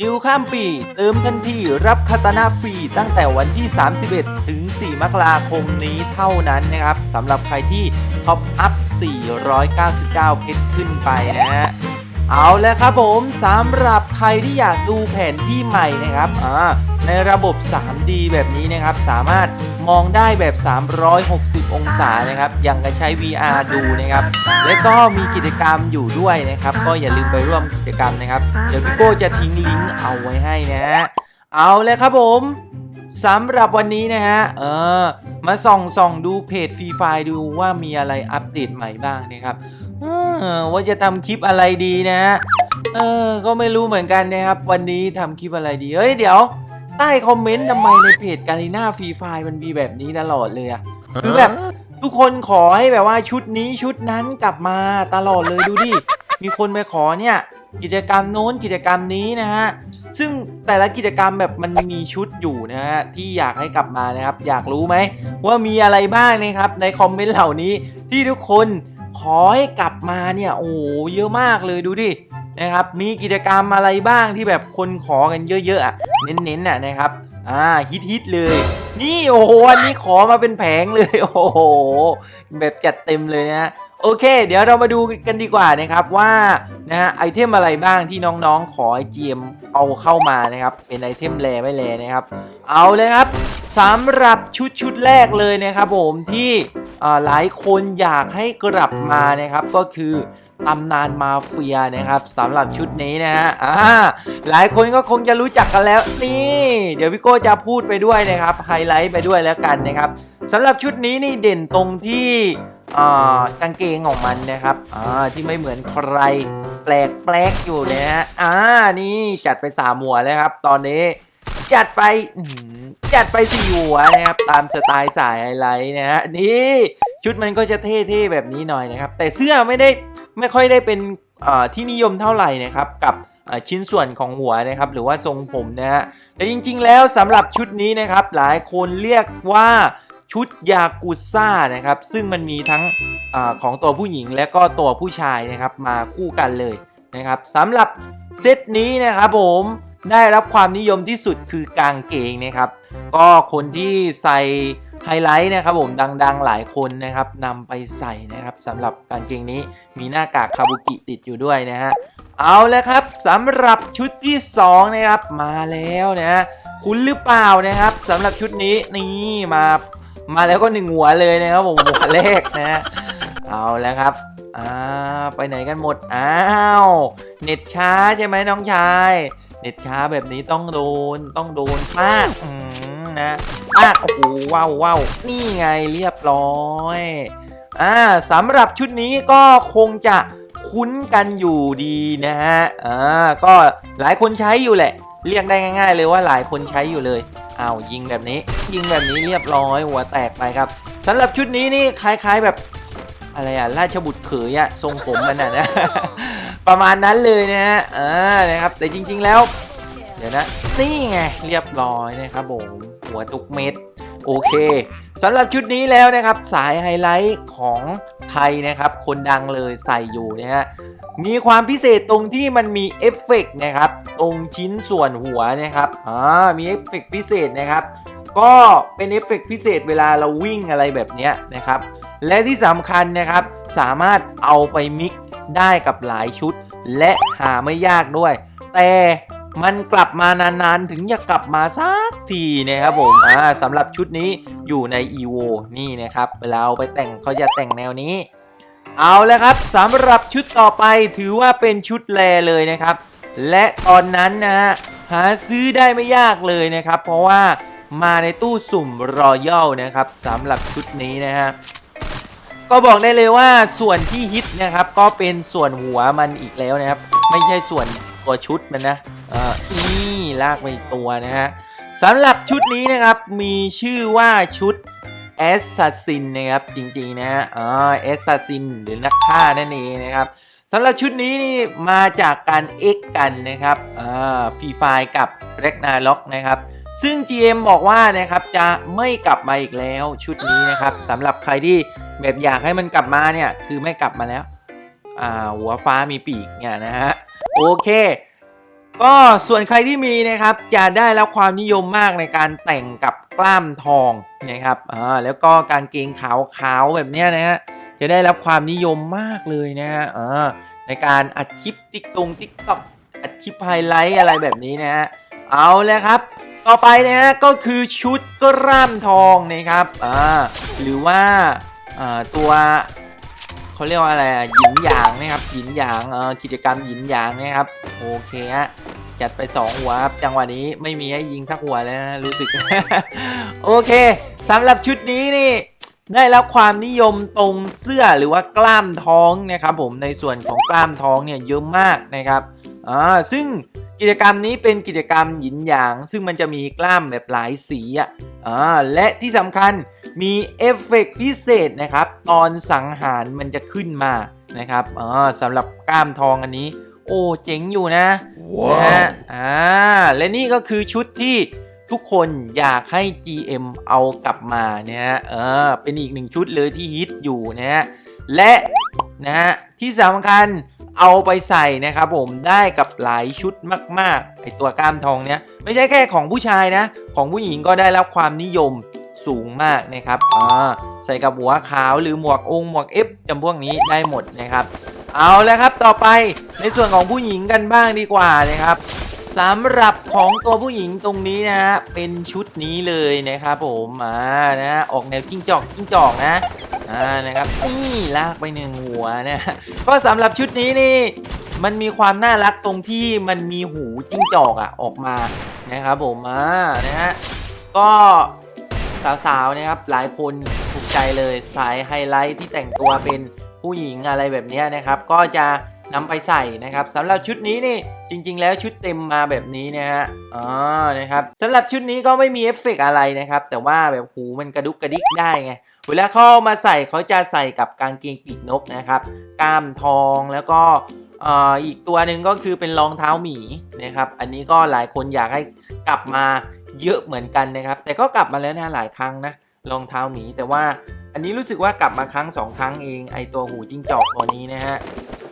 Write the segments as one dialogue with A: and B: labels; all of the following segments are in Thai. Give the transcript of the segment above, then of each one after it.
A: ดิวข้ามปีเติมทันทีรับคาตานาฟรีตั้งแต่วันที่ 31 ถึง 4 มกราคมนี้เท่านั้นนะครับสำหรับใครที่ท็อปอัพ 499 เพชรขึ้นไปนะฮะเอาแล้วครับผมสำหรับใครที่อยากดูแผนที่ใหม่นะครับอ่า ในระบบ 3D แบบนี้นะครับ สามารถมองได้แบบ 360 องศานะครับยังกับใช้ VR ดูนะครับ และก็มีกิจกรรมอยู่ด้วยนะครับ ก็อย่าลืมไปร่วมกิจกรรมนะครับ เดี๋ยวพี่โก้จะทิ้งลิงก์เอาไว้ให้นะฮะเอาเลยครับผมสำหรับวันนี้นะฮะ เออ มาส่องส่องดูเพจฟรีไฟดูว่ามีอะไรอัปเดตใหม่บ้างนะครับว่าจะทำคลิปอะไรดีนะฮะ เออ ก็ไม่รู้เหมือนกันนะครับ วันนี้ทำคลิปอะไรดี เฮ้ย เดี๋ยว ใต้คอมเมนต์ทำไมในเพจกาลิน่าฟรีไฟมันมีแบบนี้ตลอดเลยอะคือแบบทุกคนขอให้แบบว่าชุดนี้ชุดนั้นกลับมาตลอดเลยดูดิ มีคนไปขอเนี่ยกิจกรรมโน้นกิจกรรมนี้นะฮะ ซึ่งแต่ละกิจกรรมแบบมันมีชุดอยู่นะฮะที่อยากให้กลับมานะครับ อยากรู้ไหมว่ามีอะไรบ้างนะครับ ในคอมเมนต์เหล่านี้ที่ทุกคนขอให้กลับมาเนี่ยโอ้เยอะมากเลยดูดิ นะครับ มีกิจกรรมอะไรบ้างที่แบบคนขอกันเยอะๆอะเน้นๆน่ะนะครับ อ่าฮิตๆเลย นี่โอ้โหอันนี้ขอมาเป็นแผงเลยโอ้โหแบบจัดเต็มเลยนะ โอเค เดี๋ยวเรามาดูกันดีกว่านะครับว่านะฮะไอเทมอะไรบ้างที่น้องๆ ขอไอเจมเอาเข้ามานะครับ เป็นไอเทมแรไม่แรนะครับ เอาเลยครับสำหรับชุดชุดแรกเลยนะครับผมที่อ่าหลายคนอยากให้กลับมานะครับก็คือตำนานมาเฟียนะครับสำหรับชุดนี้นะฮะอ่าหลายคนก็คงจะรู้จักกันแล้วนี่ เดี๋ยวพี่โก้จะพูดไปด้วยนะครับไฮไลท์ไปด้วยแล้วกันนะครับสำหรับชุดนี้นี่เด่นตรงที่ กางเกงของมันนะครับอที่ไม่เหมือนใครแปลกแปลกๆอยู่นะฮะอ่านี่จัดไปสามหัวแล้วครับ ตอนนี้จัดไปจัดไปสี่หัวนะครับตามสไตล์สายไฮไลท์นะฮะนี่ชุดมันก็จะเท่ๆแบบนี้หน่อยนะครับ แต่เสื้อไม่ได้ไม่ค่อยได้เป็นที่นิยมเท่าไหร่นะครับกับชิ้นส่วนของหัวนะครับหรือว่าทรงผมนะฮะแต่จริงๆแล้วสำหรับชุดนี้นะครับหลายคนเรียกว่า ชุดยากุซ่านะครับ ซึ่งมันมีทั้งอของตัวผู้หญิงและก็ตัวผู้ชายนะครับมาคู่กันเลยนะครับสำหรับเซตนี้นะครับผมได้รับความนิยมที่สุดคือกางเกงนะครับ ก็คนที่ใส่ไฮไลท์นะครับผมดังๆหลายคนนะครับนำไปใส่นะครับสำหรับกางเกงนี้มีหน้ากากคาบุกิติดอยู่ด้วยนะฮะเอาแล้วครับสำหรับชุดที่สองนะครับมาแล้วนะคุณหรือเปล่านะครับสำหรับชุดนี้นี่มา มาแล้วก็หนึ่งหัวเลยนะครับผมหัวแรกนะฮะเอาแล้วครับอ่าไปไหนกันหมดอ้าวเน็ตช้าใช่ไหมน้องชายเน็ตช้าแบบนี้ต้องโดนต้องโดนมากนะมากโอ้โหว้าวว้าวนี่ไงเรียบร้อยอ่าสำหรับชุดนี้ก็คงจะคุ้นกันอยู่ดีนะฮะอ่าก็หลายคนใช้อยู่แหละ เรียกได้ง่าย ๆ เลยว่าหลายคนใช้อยู่เลย เอายิงแบบนี้ ยิงแบบนี้เรียบร้อยหัวแตกไปครับสำหรับชุดนี้นี่คล้ายๆแบบอะไรอะราชบุตรเขยอะทรงผมมันอะนะประมาณนั้นเลยนะฮะอ่านะครับแต่จริง ๆแล้ว เดี๋ยวนะนี่ไงเรียบร้อยนะครับผมหัวทุกเม็ดโอเค สำหรับชุดนี้แล้วนะครับสายไฮไลท์ของไทยนะครับ คนดังเลยใส่อยู่นะฮะมีความพิเศษตรงที่มันมีเอฟเฟกต์นะครับ ตรงชิ้นส่วนหัวนะครับอ่ามีเอฟเฟกต์พิเศษนะครับ ก็เป็นเอฟเฟกต์พิเศษเวลาเราวิ่งอะไรแบบนี้นะครับ และที่สำคัญนะครับสามารถเอาไปมิกซ์ได้กับหลายชุด และหาไม่ยากด้วย แต่ มันกลับมานานๆ ถึงจะกกลับมาสักทีนะครับผมอ่าสำหรับชุดนี้อยู่ใน EVO นี่นะครับเวลาเอาไปแต่งเขาจะแต่งแนวนี้ เอาแล้วครับสำหรับชุดต่อไปถือว่าเป็นชุดแรเลยนะครับ และตอนนั้นนะฮะหาซื้อได้ไม่ยากเลยนะครับ เพราะว่ามาในตู้สุ่มรอยัลนะครับสำหรับชุดนี้นะฮะก็บอกได้เลยว่าส่วนที่ฮิตนะครับก็เป็นส่วนหัวมันอีกแล้วนะครับ ไม่ใช่ส่วนตัวชุดมันนะ เออนี่ลากไปตัวนะฮะสำหรับชุดนี้นะครับมีชื่อว่าชุดแอสซัสซินนะครับจริงๆนะฮะอ่าแอสซัสซินหรือนักฆ่านั่นเองนะครับสำหรับชุดนี้นี่มาจากการเอ็กกันนะครับอ่าฟรีไฟกับเร็กนาล็อกนะครับซึ่ง GM บอกว่านะครับจะไม่กลับมาอีกแล้วชุดนี้นะครับสำหรับใครที่แบบอยากให้มันกลับมาเนี่ยคือไม่กลับมาแล้วอ่าหัวฟ้ามีปีกเนี่ยนะฮะโอเค ก็ส่วนใครที่มีนะครับจะได้รับความนิยมมากในการแต่งกับกล้ามทองนะครับอ่าแล้วก็กางเกงขาวๆแบบเนี้ยนะฮะจะได้รับความนิยมมากเลยนะฮะอ่าในการอัดคลิปติ๊กตงติ๊กต็อกอัดคลิปไฮไลท์อะไรแบบนี้นะฮะเอาเลยครับ ต่อไปนะฮะก็คือชุดกล้ามทองนะครับอ่าหรือว่าอ่าตัว เขาเรียกว่าอะไรอะหยินหยางนะครับหยินหยางเอ่อกิจกรรมหยินหยางนะครับโอเคฮะจัดไป 2 หัวครับจังหวะนี้ไม่มีให้ยิงสักหัวแล้วนะรู้สึก โอเคสำหรับชุดนี้นี่ได้รับความนิยมตรงเสื้อหรือว่ากล้ามท้องนะครับผมในส่วนของกล้ามท้องเนี่ยเยอะมากนะครับอ่าซึ่ง กิจกรรมนี้เป็นกิจกรรมหยินหยาง ซึ่งมันจะมีกล้ามแบบหลายสีอะอ่าและที่สำคัญมีเอฟเฟกต์พิเศษนะครับ ตอนสังหารมันจะขึ้นมานะครับอ๋อสำหรับกล้ามทองอันนี้ โอ้เจ๋งอยู่นะนะฮะอ่าและนี่ก็คือชุดที่ทุกคนอยากให้ GM เอากลับมาเนี่ยฮะเออเป็นอีกหนึ่งชุดเลยที่ฮิตอยู่นะฮะและนะฮะที่สำคัญ เอาไปใส่นะครับผมได้กับหลายชุดมากๆไอตัวกล้ามทองเนี้ยไม่ใช่แค่ของผู้ชายนะ ของผู้หญิงก็ได้รับความนิยมสูงมากนะครับอ่าใส่กับหัวขาวหรือหมวกองค์หมวกเอฟจำพวกนี้ได้หมดนะครับ เอาแล้วครับต่อไปในส่วนของผู้หญิงกันบ้างดีกว่านะครับสำหรับของตัวผู้หญิงตรงนี้นะฮะเป็นชุดนี้เลยนะครับผมอ่านะฮะออกแนวจิ้งจอกจิ้งจอกนะ อ่านะครับนี่ลากไปหนึ่งหัวนะก็สำหรับชุดนี้นี่มันมีความน่ารักตรงที่มันมีหูจิ้งจอกอะออกมานะครับผมอ่านะฮะก็สาวๆนะครับหลายคนถูกใจเลยสายไฮไลท์ที่แต่งตัวเป็นผู้หญิงอะไรแบบนี้นะครับ ก็จะนำไปใส่นะครับสำหรับชุดนี้นี่จริง ๆ แล้วชุดเต็มมาแบบนี้นะฮะอ๋อนะครับสำหรับชุดนี้ก็ไม่มีเอฟเฟกต์อะไรนะครับ แต่ว่าแบบหูมันกระดุกกระดิกได้ไง เวลาเข้ามาใส่เขาจะใส่กับกางเกงปีกนกนะครับกล้ามทองแล้วก็อีกตัวหนึ่งก็คือเป็นรองเท้าหมีนะครับ อันนี้ก็หลายคนอยากให้กลับมาเยอะเหมือนกันนะครับ แต่ก็กลับมาแล้วนะหลายครั้งนะรองเท้าหมีแต่ว่าอันนี้รู้สึกว่ากลับมาครั้งสองครั้งเองไอตัวหูจิ้งจอกตัวนี้นะฮะ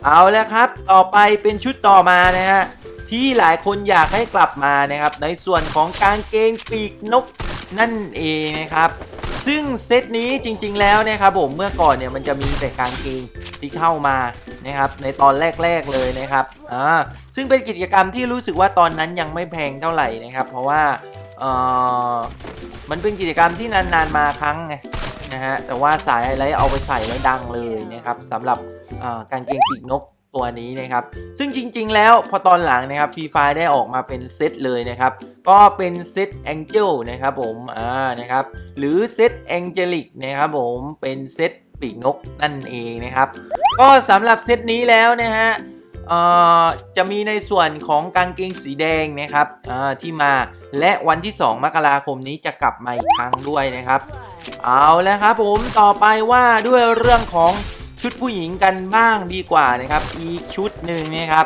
A: เอาแล้วครับ ต่อไปเป็นชุดต่อมานะฮะที่หลายคนอยากให้กลับมานะครับ ในส่วนของกางเกงปีกนกนั่นเองนะครับ ซึ่งเซตนี้จริง ๆ แล้วนะครับผมเมื่อก่อนเนี่ยมันจะมีแต่กางเกงที่เข้ามานะครับในตอนแรก ๆ เลยนะครับอ่าซึ่งเป็นกิจกรรมที่รู้สึกว่าตอนนั้นยังไม่แพงเท่าไหร่นะครับ เพราะว่าเออมันเป็นกิจกรรมที่นานๆมาครั้งไงนะฮะแต่ว่าสายอะไรเอาไปใส่แล้วดังเลยนะครับสำหรับกางเกงปีกนก ตัวนี้นะครับ ซึ่งจริง ๆ แล้วพอตอนหลังนะครับฟรีไฟได้ออกมาเป็นเซตเลยนะครับ ก็เป็นเซตแองเจิลนะครับผมอ่านะครับหรือเซตแองเจลิกนะครับผมเป็นเซตปีกนกนั่นเองนะครับ ก็สำหรับเซตนี้แล้วนะฮะจะมีในส่วนของกางเกงสีแดงนะครับที่มาและวันที่ 2 มกราคมนี้จะกลับมาอีกครั้งด้วยนะครับ เอาแล้วครับผมต่อไปว่าด้วยเรื่องของ ชุดผู้หญิงกันบ้างดีกว่านะครับ อีกชุดหนึ่งนะครับ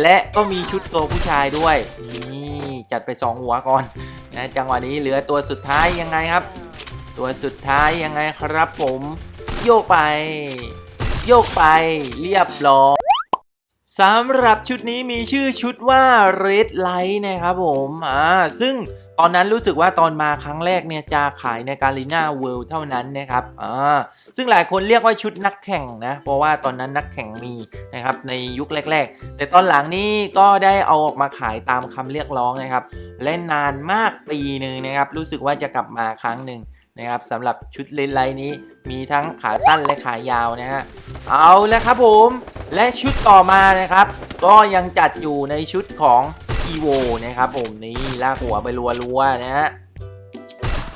A: และก็มีชุดตัวผู้ชายด้วยนี่จัดไป 2 หัวก่อนนะจังหวะนี้เหลือตัวสุดท้ายยังไงครับ ตัวสุดท้ายยังไงครับผม โยกไป โยกไปเรียบร้อย สำหรับชุดนี้มีชื่อชุดว่า Red Light นะครับผมอ่าซึ่งตอนนั้นรู้สึกว่าตอนมาครั้งแรกเนี่ยจะขายในการ i น่าเวิลด์เท่านั้นนะครับอ่าซึ่งหลายคนเรียกว่าชุดนักแข่งนะ เพราะว่าตอนนั้นนักแข่งมีนะครับในยุคแรก ๆ แต่ตอนหลังนี้ก็ได้เอาออกมาขายตามคำเรียกร้องนะครับ และนานมากปีหนึ่งนะครับ รู้สึกว่าจะกลับมาครั้งหนึ่งนะครับสำหรับชุดเลนไลน์นี้มีทั้งขาสั้นและขายาวนะฮะเอาแล้วครับผม และชุดต่อมานะครับ ก็ยังจัดอยู่ในชุดของอีโวนะครับ ผมนี่ลากหัวไปรัวๆนะฮะ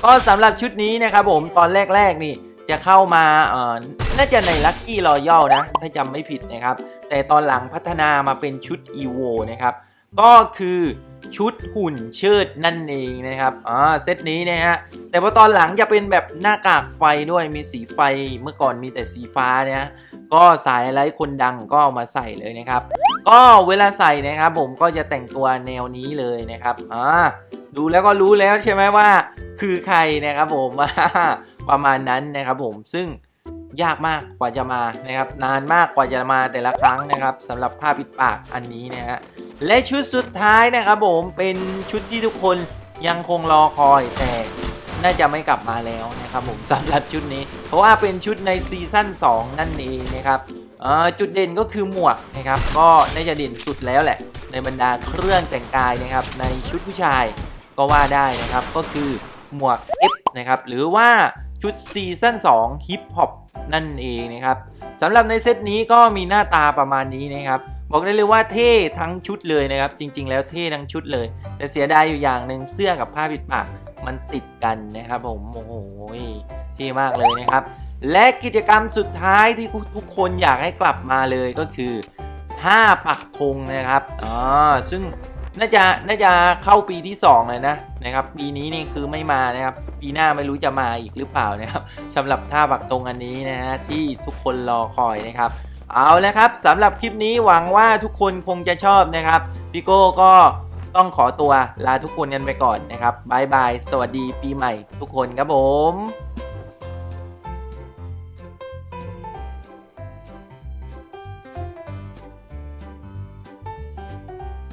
A: ก็สำหรับชุดนี้นะครับผมตอนแรกๆนี่จะเข้ามาเอ่อน่าจะในลัคกี้รอยัลนะ ถ้าจำไม่ผิดนะครับ แต่ตอนหลังพัฒนามาเป็นชุดอีโวนะครับ ก็คือชุดหุ่นเชิดนั่นเองนะครับ อ่า เซตนี้นะฮะ แต่พอตอนหลังจะเป็นแบบหน้ากากไฟด้วย มีสีไฟ เมื่อก่อนมีแต่สีฟ้าเนี่ยก็สายอะไรคนดังก็เอามาใส่เลยนะครับ ก็เวลาใส่นะครับผมก็จะแต่งตัวแนวนี้เลยนะครับ อ่า ดูแล้วก็รู้แล้วใช่ไหมว่า คือใครนะครับผม ประมาณนั้นนะครับผม ซึ่งยากมากกว่าจะมานะครับ นานมากกว่าจะมาแต่ละครั้งนะครับสำหรับผ้าปิดปากอันนี้นะฮะ และชุดสุดท้ายนะครับผมเป็นชุดที่ทุกคนยังคงรอคอยแต่น่าจะไม่กลับมาแล้วนะครับผมสำหรับชุดนี้ เพราะว่าเป็นชุดในซีซั่น2 นั่นเองนะครับจุดเด่นก็คือหมวกนะครับ ก็น่าจะเด่นสุดแล้วแหละ ในบรรดาเครื่องแต่งกายนะครับ ในชุดผู้ชายก็ว่าได้นะครับ ก็คือหมวก F นะครับ หรือว่าชุดซีซั่น2ฮิปฮอปนั่นเองนะครับสำหรับในเซตนี้ก็มีหน้าตาประมาณนี้นะครับ บอกได้เลยว่าเท่ทั้งชุดเลยนะครับ จริง ๆ แล้วเท่ทั้งชุดเลย แต่เสียดายอยู่อย่างหนึ่งเสื้อกับผ้าปิดปากมันติดกันนะครับผมโอ้โหเท่มากเลยนะครับ และกิจกรรมสุดท้ายที่ทุกคนอยากให้กลับมาเลยก็คือท่าปักธงนะครับอ๋อซึ่งน่าจะน่าจะเข้าปีที่2เลยนะนะครับ ปีนี้นี่คือไม่มานะครับ ปีหน้าไม่รู้จะมาอีกหรือเปล่านะครับสำหรับท่าปักธงอันนี้นะฮะที่ทุกคนรอคอยนะครับ เอาละครับสำหรับคลิปนี้หวังว่าทุกคนคงจะชอบนะครับพี่โก้ก็ต้องขอตัวลาทุกคนกันไปก่อนนะครับบายบาย สวัสดีปีใหม่ทุกคนครับผม